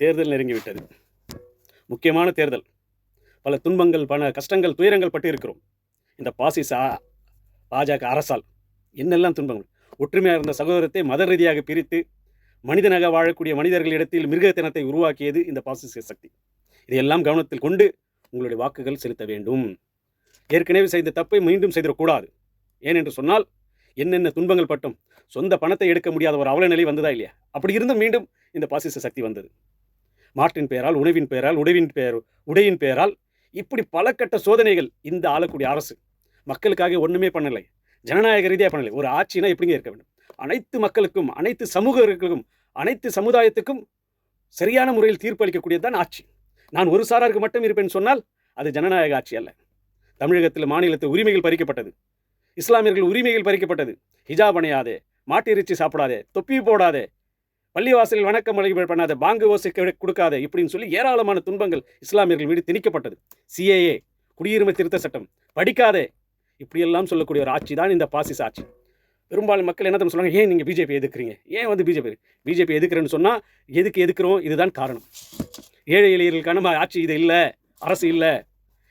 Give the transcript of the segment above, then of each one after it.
தேர்தல் நெருங்கிவிட்டது முக்கியமான தேர்தல். பல துன்பங்கள் பல கஷ்டங்கள் துயரங்கள் பட்டு இருக்கிறோம் இந்த பாசிச பாஜக அரசால் என்னெல்லாம் துன்பங்கள்? ஒற்றுமையாக இருந்த சகோதரத்தை மத ரீதியாக பிரித்து மனிதனாக வாழக்கூடிய மனிதர்களிடத்தில் மிருகத்தனத்தை உருவாக்கியது இந்த பாசிச சக்தி. இதையெல்லாம் கவனத்தில் கொண்டு உங்களுடைய வாக்குகள் செலுத்த வேண்டும். ஏற்கனவே செய்த தப்பை மீண்டும் செய்திடக்கூடாது. ஏனென்று சொன்னால் என்னென்ன துன்பங்கள் பட்டும் சொந்த பணத்தை எடுக்க முடியாத ஒரு அவல நிலை வந்ததா இல்லையா? அப்படி இருந்தும் மீண்டும் இந்த பாசிச சக்தி வந்தது. மாட்டின் பெயரால் உணவின் பெயரால் உடைவின் பெயர் உடையின் பெயரால் இப்படி பல கட்ட சோதனைகள் இந்த ஆளக்கூடிய அரசு. மக்களுக்காக ஒன்றுமே பண்ணலை. ஜனநாயக ரீதியாக பண்ணலை. ஒரு ஆட்சினா எப்படிங்க இருக்க வேண்டும்? அனைத்து மக்களுக்கும் அனைத்து சமூகங்களுக்கும் அனைத்து சமுதாயத்துக்கும் சரியான முறையில் தீர்ப்பளிக்கக்கூடியது தான் ஆட்சி. நான் ஒரு சாராருக்கு மட்டும் இருப்பேன் சொன்னால் அது ஜனநாயக ஆட்சி அல்ல. தமிழகத்தில் மாநிலத்தில் உரிமைகள் பறிக்கப்பட்டது. இஸ்லாமியர்கள் உரிமைகள் பறிக்கப்பட்டது. ஹிஜாப் அணையாதே மாட்டு இறைச்சி சாப்பிடாதே தொப்பி போடாதே பள்ளிவாசலில் வணக்கம் வழிபாடு பண்ணாத பாங்கு ஓசை கொடுக்காத இப்படின்னு சொல்லி ஏராளமான துன்பங்கள் இஸ்லாமியர்கள் மீது திணிக்கப்பட்டது. சிஏஏ குடியுரிமை திருத்த சட்டம். படிக்காதே. இப்படியெல்லாம் சொல்லக்கூடிய ஒரு ஆட்சி தான் இந்த பாசிஸ் ஆட்சி. பெரும்பாலும் மக்கள் என்ன சொல்லுவாங்க ஏன் நீங்கள் பிஜேபி எதுக்குறீங்க? ஏன் வந்து பிஜேபி பிஜேபி எதுக்குறேன்னு சொன்னால் எதுக்கு எதுக்குறோம்? இதுதான் காரணம். ஏழை எளியர்களுக்கான ஆட்சி இது இல்லை. அரசு இல்லை.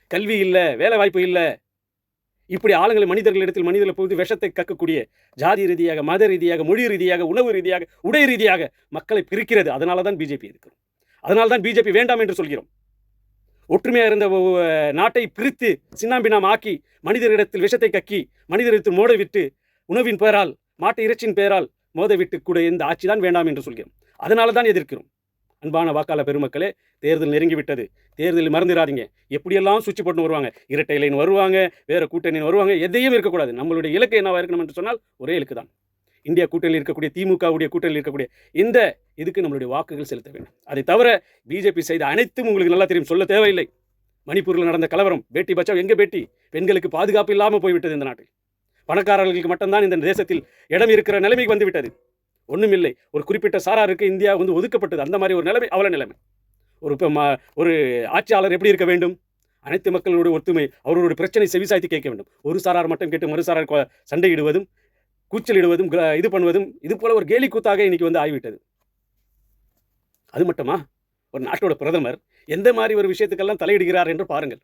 கல்வி இல்லை. வேலை வாய்ப்பு இல்லை. இப்படி ஆளுங்களை மனிதர்களிடத்தில் மனிதர்களை பொழுது விஷத்தை கக்கக்கூடிய ஜாதி ரீதியாக மத ரீதியாக மொழி ரீதியாக உணவு ரீதியாக உடை ரீதியாக மக்களை பிரிக்கிறது. அதனால தான் பிஜேபி இருக்கிறோம். அதனால தான் பிஜேபி வேண்டாம் என்று சொல்கிறோம். ஒற்றுமையாக இருந்த நாட்டை பிரித்து சின்னாம்பினாம் ஆக்கி மனிதரிடத்தில் விஷத்தை கக்கி மனிதரிடத்தில் மோட விட்டு உணவின் பெயரால் மாட்டு இறைச்சியின் பெயரால் மோத விட்டு கூட இந்த ஆட்சி தான் வேண்டாம் என்று சொல்கிறோம். அதனால தான் எதிர்க்கிறோம். அன்பான வாக்காளர் பெருமக்களே தேர்தல் நெருங்கிவிட்டது. தேர்தலில் மறந்துடாதீங்க எப்படியெல்லாம் சுவிட்ச் போட்டு வருவாங்க? இரட்டை லைன் வருவாங்க வேறு கூட்டணின்னு வருவாங்க எதையும் இருக்கக்கூடாது. நம்மளுடைய இலக்கு என்னவாக இருக்கணும் என்று சொன்னால் ஒரே இலக்கு தான் இந்தியா கூட்டணியில் இருக்கக்கூடிய திமுகவுடைய கூட்டணியில் இருக்கக்கூடிய இந்த இதுக்கு நம்மளுடைய வாக்குகள் செலுத்த வேண்டும். அதை தவிர பிஜேபி செய்த அனைத்தும் உங்களுக்கு நல்லா தெரியும். சொல்ல தேவையில்லை. மணிப்பூரில் நடந்த கலவரம் பேட்டி பச்சாவ் எங்கே பேட்டி? பெண்களுக்கு பாதுகாப்பு இல்லாமல் போய்விட்டது இந்த நாட்டில். பணக்காரர்களுக்கு மட்டும்தான் இந்த தேசத்தில் இடம் இருக்கிற நிலைமைக்கு வந்துவிட்டது. ஒன்றுமில்லை ஒரு குறிப்பிட்ட சாராருக்கு இந்தியா வந்து ஒதுக்கப்பட்டது. அந்த மாதிரி ஒரு நிலைமை அவ்வளோ நிலைமை. ஒரு இப்போ ம- ஒரு ஆட்சியாளர் எப்படி இருக்க வேண்டும்? அனைத்து மக்களுடைய ஒத்துமை அவர்களுடைய பிரச்சனை செவிசாய்த்து கேட்க வேண்டும். ஒரு சாரார் மட்டும் கேட்டு மறு சாரார் சண்டையிடுவதும் கூச்சலிடுவதும் இது பண்ணுவதும் இது போல ஒரு கேலி கூத்தாக இன்னைக்கு வந்து ஆகிவிட்டது. அது மட்டுமா? ஒரு நாட்டோட பிரதமர் எந்த மாதிரி ஒரு விஷயத்துக்கெல்லாம் தலையிடுகிறார் என்று பாருங்கள்.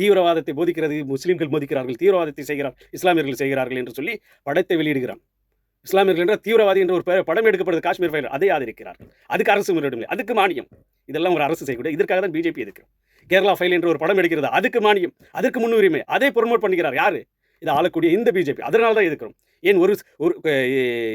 தீவிரவாதத்தை போதிக்கிறது முஸ்லீம்கள் போதிக்கிறார்கள் தீவிரவாதத்தை செய்கிறார் இஸ்லாமியர்கள் செய்கிறார்கள் என்று சொல்லி படத்தை வெளியிடுகிறான். இஸ்லாமியர்கள் என்ற தீவிரவாதி என்ற ஒரு பெ- படம் எடுக்கப்படுது காஷ்மீர் ஃபைல் அதை ஆதரிக்கிறார்கள் அதுக்கு அரசு முறையிடவில்லை அதுக்கு மானியம். இதெல்லாம் ஒரு அரசு செய்யக்கூடிய இதற்காக தான் பிஜேபி எதுக்கு? கேரளா ஃபைல் என்ற ஒரு படம் எடுக்கிறது அதுக்கு மானியம் அதுக்கு முன்னுரிமை. அதை ப்ரொமோட் பண்ணுகிறார் யாரு? இதை ஆளக்கூடிய இந்த பிஜேபி. அதனால தான் எதுக்கிறோம் ஏன் ஒரு ஒரு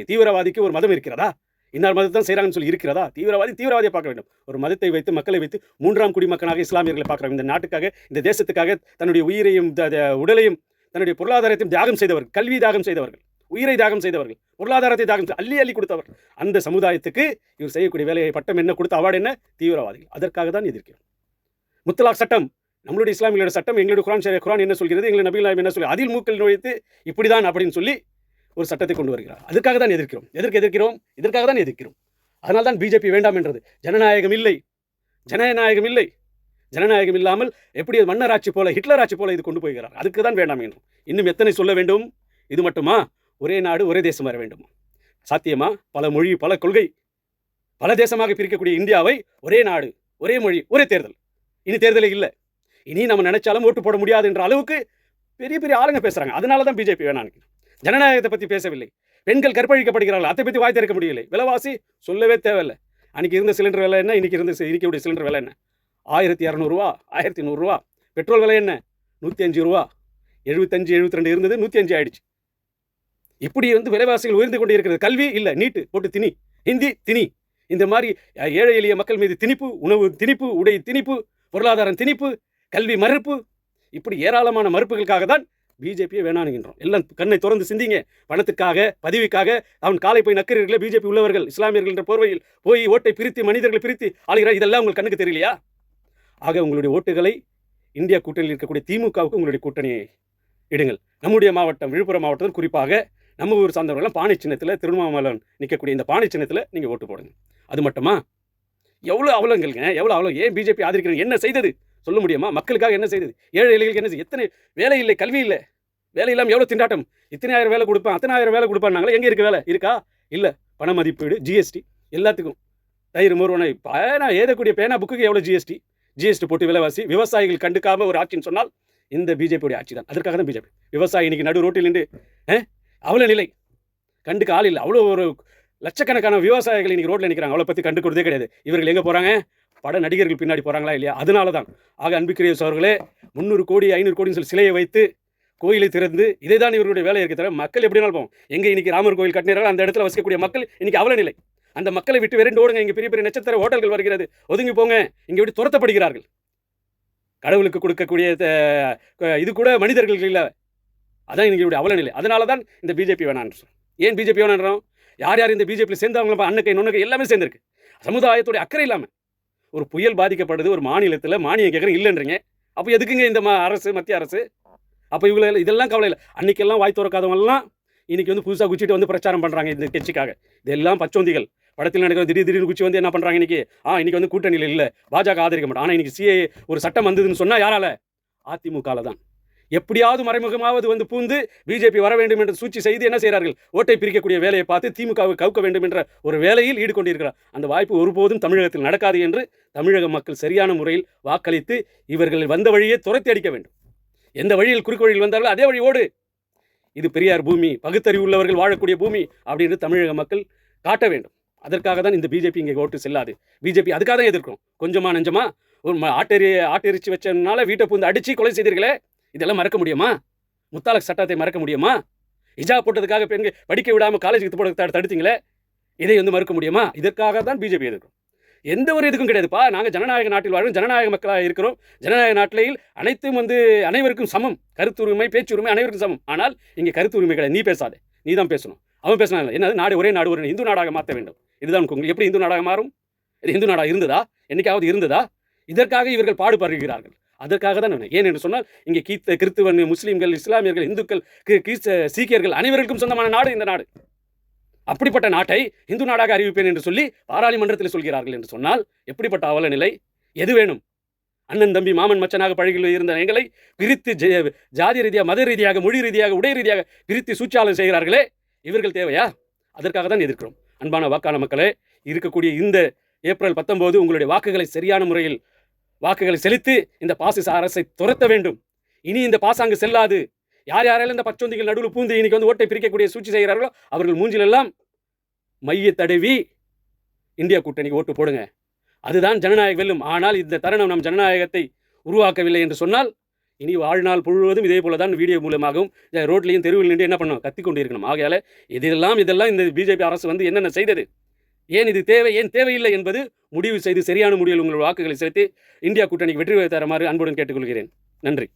தீவிரவாதிக்கு ஒரு மதம் இருக்கிறதா? இன்னார் மதத்தை தான் செய்கிறாங்கன்னு சொல்லி இருக்கிறதா? தீவிரவாதி தீவிரவாதியை பார்க்க வேண்டும். ஒரு மதத்தை வைத்து மக்களை வைத்து மூன்றாம் குடிமக்கனாக இஸ்லாமியர்களை பார்க்குறாங்க இந்த நாட்டுக்காக இந்த தேசத்துக்காக தன்னுடைய உயிரையும் த- உடலையும் தன்னுடைய பொருளாதாரத்தையும் தியாகம் செய்தவர்கள் கல்வி தியாகம் செய்தவர்கள். உயிரை தியாகம் செய்தவர்கள் பொருளாதாரத்தை தியாகம் அள்ளி அள்ளி கொடுத்தவர். அந்த சமுதாயத்துக்கு இவர் செய்யக்கூடிய வேலையை பட்டம் என்ன கொடுத்த அவார்டு என்ன? தீவிரவாதிகள். அதற்காக தான் எதிர்க்கிறோம் முத்தலாக் சட்டம் நம்மளுடைய இஸ்லாமியோட சட்டம் எங்களுடைய குரான் குரான் என்ன சொல்கிறது எங்களுடைய நபிகள் என்ன சொல்லி அதில் மூக்கல் நுழைத்து இப்படிதான் அப்படின்னு சொல்லி ஒரு சட்டத்தை கொண்டு வருகிறார். அதுக்காக தான் எதிர்க்கிறோம். எதற்கு எதிர்க்கிறோம்? இதற்காக தான் எதிர்க்கிறோம். அதனால் தான் பிஜேபி வேண்டாம் என்றது. ஜனநாயகம் இல்லை. ஜனநாயகம் இல்லை. ஜனநாயகம் இல்லாமல் எப்படி மன்னராட்சி மன்னர் ஆட்சி போல ஹிட்லர் ஆட்சி போல இது கொண்டு போகிறார்? அதுக்கு தான் வேண்டாம் என்றும். இன்னும் எத்தனை சொல்ல வேண்டும்? இது மட்டுமா? ஒரே நாடு ஒரே தேசம் வர வேண்டும். சாத்தியமா? பல மொழி பல கொள்கை. பல தேசமாக பிரிக்கக்கூடிய இந்தியாவை ஒரே நாடு ஒரே மொழி ஒரே தேர்தல். இனி தேர்தலே இல்லை. இனி நம்ம நினைச்சாலும் ஓட்டு போட முடியாது என்ற அளவுக்கு பெரிய பெரிய ஆளுங்க பேசுறாங்க. அதனால தான் பிஜேபி வேணாம் ஜனநாயகத்தை பற்றி பேசவில்லை. பெண்கள் கற்பழிக்கப்படுகிறார்கள். அதை பற்றி வாய் திறக்க முடியவில்லை. விலைவாசி சொல்லவே தேவையில்லை. அன்றைக்கி இருந்த சிலிண்டர் விலை என்ன? இன்னைக்கு இருந்த இன்னைக்கு சிலிண்டர் விலை என்ன? ஆயிரத்தி இரநூறுவா ஆயிரத்தி நூறுரூவா பெட்ரோல் விலை என்ன? நூற்றி அஞ்சு ரூபா. எழுபத்தஞ்சு எழுபத்தி ரெண்டு இருந்தது நூற்றி அஞ்சு ஆயிடுச்சு. இப்படி வந்து விலைவாசிகள் உயர்ந்து கொண்டே இருக்கிறது கல்வி இல்லை நீட்டு போட்டு திணி. ஹிந்தி திணி. இந்த மாதிரி ஏழை எளிய மக்கள் மீது திணிப்பு உணவு திணிப்பு உடை திணிப்பு பொருளாதாரம் திணிப்பு கல்வி மறுப்பு இப்படி ஏராளமான மறுப்புகளுக்காக தான் பிஜேபியை வேணானுகின்றோம் எல்லாம் கண்ணை திறந்து சிந்திங்க. பணத்துக்காக பதவிக்காக அவன் காலை போய் நக்கிறீர்களே பிஜேபி உள்ளவர்கள் இஸ்லாமியர்கள் என்ற போர்வையில் போய் ஓட்டை பிரித்து மனிதர்களை பிரித்து ஆளுகிறார். இதெல்லாம் உங்களுக்கு கண்ணுக்கு தெரியலையா? ஆக உங்களுடைய ஓட்டுகளை இந்தியா கூட்டணியில் இருக்கக்கூடிய திமுகவுக்கு உங்களுடைய கூட்டணியை இடுங்கள். நம்முடைய மாவட்டம் விழுப்புரம் மாவட்டத்தில் குறிப்பாக நம்ம ஊர் சார்ந்தவர்கள்லாம் பானை சின்னத்தில் திருவண்ணாமலன் நிற்கக்கூடிய இந்த பானை சின்னத்தில் நீங்கள் ஓட்டு போடுங்க. அது மட்டுமா? எவ்வளோ அவலங்கள்ங்க எவ்வளோ அவலம்? ஏன் பிஜேபி ஆதரிக்கிறாங்க? என்ன செய்தது? சொல்ல முடியுமா? மக்களுக்காக என்ன செய்தது? ஏழை இலைகளுக்கு என்ன செய்ய எத்தனை வேலை இல்லை கல்வி இல்லை. வேலை இல்லாமல் எவ்வளோ திண்டாட்டம்? இத்தனை ஆயிரம் வேலை கொடுப்பேன் அத்தனை ஆயிரம் வேலை கொடுப்பான்னாங்களே எங்கே இருக்கு வேலை? இருக்கா? இல்லை. பண மதிப்பீடு ஜிஎஸ்டி எல்லாத்துக்கும். தயிர் மோர்வனை பேனா ஏதக்கூடிய பேனா புக்குக்கு எவ்வளோ ஜிஎஸ்டி ஜிஎஸ்டி போட்டு விலைவாசி விவசாயிகள் கண்டுக்காம ஒரு ஆட்சின்னு சொன்னால் இந்த பிஜேபியுடைய ஆட்சி தான் அதற்காக தான் பிஜேபி. விவசாயி இன்னைக்கு நடு ரோட்டில் நின்று அவ்வளோ நிலை. கண்டுக்கு ஆள் இல்லை. அவ்வளோ ஒரு லட்சக்கணக்கான விவசாயிகள் இன்றைக்கி ரோட்டில் நிற்கிறாங்க அவளை பற்றி கண்டுக்கிறதே கிடையாது. இவர்கள் எங்கே போகிறாங்க பட நடிகர்கள் பின்னாடி போகிறாங்களா இல்லையா? அதனால தான் ஆக அன்பிக்கிறிய அவர்களே முந்நூறு கோடி ஐநூறு கோடின்னு சொல்லி சிலையை வைத்து கோயிலை திறந்து இதே தான் இவருடைய வேலை இருக்க தவிர மக்கள் எப்படினாலும் போவோம். எங்கே இன்றைக்கி ராமர் கோயில் கட்டினார்கள் அந்த இடத்துல வசிக்கக்கூடிய மக்கள் இன்றைக்கி அவ்வளோ நிலை. அந்த மக்களை விட்டு விரண்டு ஓடுங்க. இங்கே பெரிய பெரிய நட்சத்திர ஹோட்டல்கள் வருகிறது. ஒதுங்கி போங்க. இங்கே விட்டு துரத்தப்படுகிறார்கள். கடவுளுக்கு கொடுக்கக்கூடிய இது கூட மனிதர்கள் இல்லை. அதான் எங்களுடைய அவல நிலை அதனால தான் இந்த பிஜேபி வேணான்னு ஏன் பிஜேபி வேணான்றோம் யார் யார் இந்த பிஜேபியில் சேர்ந்தவங்க அன்னக்கை நுண்ணக்கை எல்லாமே சேர்ந்துருக்கு. சமுதாயத்துடைய அக்கறை இல்லாமல் ஒரு புயல் பாதிக்கப்படுது ஒரு மாநிலத்தில் மானியம் கேட்குறேன் இல்லைன்றீங்க. அப்போ எதுக்குங்க இந்த மா அரசு மத்திய அரசு? அப்போ இவங்களை இதெல்லாம் கவலை இல்லை. அன்னைக்கெல்லாம் வாய் திறக்காதவங்கலாம் இன்றைக்கி வந்து புதுசாக குச்சிட்டு வந்து பிரச்சாரம் பண்ணுறாங்க இந்த கட்சிக்காக. இதெல்லாம் பச்சோந்திகள். படத்தில் நடக்கிற திடீர் திடீர்னு குச்சி வந்து என்ன பண்ணுறாங்க இன்றைக்கி ஆ இன்னைக்கு வந்து கூட்டணியில் இல்லை. பாஜக ஆதரிக்க மாட்டோம். ஆனால் இன்றைக்கி சிஏ ஒரு சட்டம் வந்ததுன்னு சொன்னால் யாரால? அதிமுகவில் தான் எப்படியாவது மறைமுகமாவது வந்து பூந்து பிஜேபி வர வேண்டும் என்று சூழ்ச்சி செய்து என்ன செய்கிறார்கள்? ஓட்டை பிரிக்கக்கூடிய வேலையை பார்த்து திமுகவை கவுக்க வேண்டும் என்ற ஒரு வேலையில் ஈடுகொண்டிருக்கிறார். அந்த வாய்ப்பு ஒருபோதும் தமிழகத்தில் நடக்காது என்று தமிழக மக்கள் சரியான முறையில் வாக்களித்து இவர்கள் வந்த வழியே துரத்தி அடிக்க வேண்டும். எந்த வழியில் குறுக்கு வழியில் வந்தார்களோ அதே வழி ஓடு. இது பெரியார் பூமி பகுத்தறிவு உள்ளவர்கள் வாழக்கூடிய பூமி அப்படின்னு தமிழக மக்கள் காட்ட வேண்டும். அதற்காக தான் இந்த பிஜேபி இங்கே ஓட்டு செல்லாது. பிஜேபி அதுக்காக தான் எதிர்க்கிறோம். கொஞ்சமா நெஞ்சமா ஒரு ஆட்டெரி ஆட்டெரிச்சு வச்சதுனால வீட்டை பூந்து அடித்து கொலை செய்தீர்களே இதெல்லாம் மறக்க முடியுமா? முத்தாலக் சட்டத்தை மறக்க முடியுமா? இஜா போட்டதுக்காக பெண்கள் படிக்க விடாமல் காலேஜுக்கு போட தடுத்தீங்களே? இதை வந்து மறுக்க முடியுமா? இதற்காக தான் பிஜேபி எதிர்க்கும் எந்த ஒரு இதுக்கும் கிடையாதுப்பா. நாங்கள் ஜனநாயக நாட்டில் வாழும் ஜனநாயக மக்களாக இருக்கிறோம். ஜனநாயக நாட்டில் அனைத்தும் வந்து அனைவருக்கும் சமம். கருத்துரிமை பேச்சுரிமை அனைவருக்கும் சமம். ஆனால் இங்கே கருத்துரிமை கிடையாது. நீ பேசாதே. நீ தான் பேசணும். அவன் பேசினாங்க என்னது? நாடு ஒரே நாடு ஒரு இந்து நாடாக மாற்ற வேண்டும். இதுதான் உங்களுக்கு எப்படி இந்து நாடாக மாறும்? இது இந்து நாடாக இருந்ததா? என்றைக்காவது இருந்ததா? இதற்காக இவர்கள் பாடுபடுகிறார்கள். அதற்காக தான் நான் ஏன் என்று சொன்னால் இங்கே கீத்த கிறித்துவன் முஸ்லீம்கள் இஸ்லாமியர்கள் இந்துக்கள் கிறிஸ்த சீக்கியர்கள் அனைவருக்கும் சொந்தமான நாடு இந்த நாடு. அப்படிப்பட்ட நாட்டை இந்து நாடாக அறிவிப்பேன் என்று சொல்லி பாராளுமன்றத்தில் சொல்கிறார்கள் என்று சொன்னால் எப்படிப்பட்ட அவல நிலை? எது வேணும்? அண்ணன் தம்பி மாமன் மச்சனாக பழகில் இருந்த எங்களை பிரித்து ஜெ- ஜாதி ரீதியாக மத ரீதியாக மொழி ரீதியாக உடை ரீதியாக பிரித்து சூழ்ச்சியாளர் செய்கிறார்களே இவர்கள் தேவையா? அதற்காக தான் எதிர்க்கிறோம். அன்பான வாக்காள மக்களே இருக்கக்கூடிய இந்த ஏப்ரல் பத்தொம்போது உங்களுடைய வாக்குகளை சரியான முறையில் வாக்குகளை செலுத்தி இந்த பாசிச அரசை துரத்த வேண்டும். இனி இந்த பாசாங்கு செல்லாது. யார் யாரெல்லாம் இந்த பச்சொந்திகள் நடுவில் பூந்து இன்னைக்கு வந்து ஓட்டை பிரிக்கக்கூடிய சூழ்ச்சி செய்கிறார்களோ அவர்கள் மூஞ்சிலெல்லாம் மைய தடவி இந்தியா கூட்டணிக்கு ஓட்டு போடுங்க. அதுதான் ஜனநாயகம் வெல்லும். ஆனால் இந்த தருணம் நம் ஜனநாயகத்தை உருவாக்கவில்லை என்று சொன்னால் இனி வாழ்நாள் முழுவதும் இதே போல தான் வீடியோ மூலமாகவும் ரோட்லையும் தெருவில் நின்று என்ன பண்ணணும் கத்திக்கொண்டு இருக்கணும் ஆகையால் இதெல்லாம் இதெல்லாம் இந்த பிஜேபி அரசு வந்து என்னென்ன செய்தது? ஏன் இது தேவை? ஏன் தேவையில்லை என்பது முடிவு செய்து சரியான முடிவில் உங்கள் வாக்குகளை செலுத்தி இந்தியா கூட்டணிக்கு வெற்றி தருமாறு அன்புடன் கேட்டுக்கொள்கிறேன். நன்றி.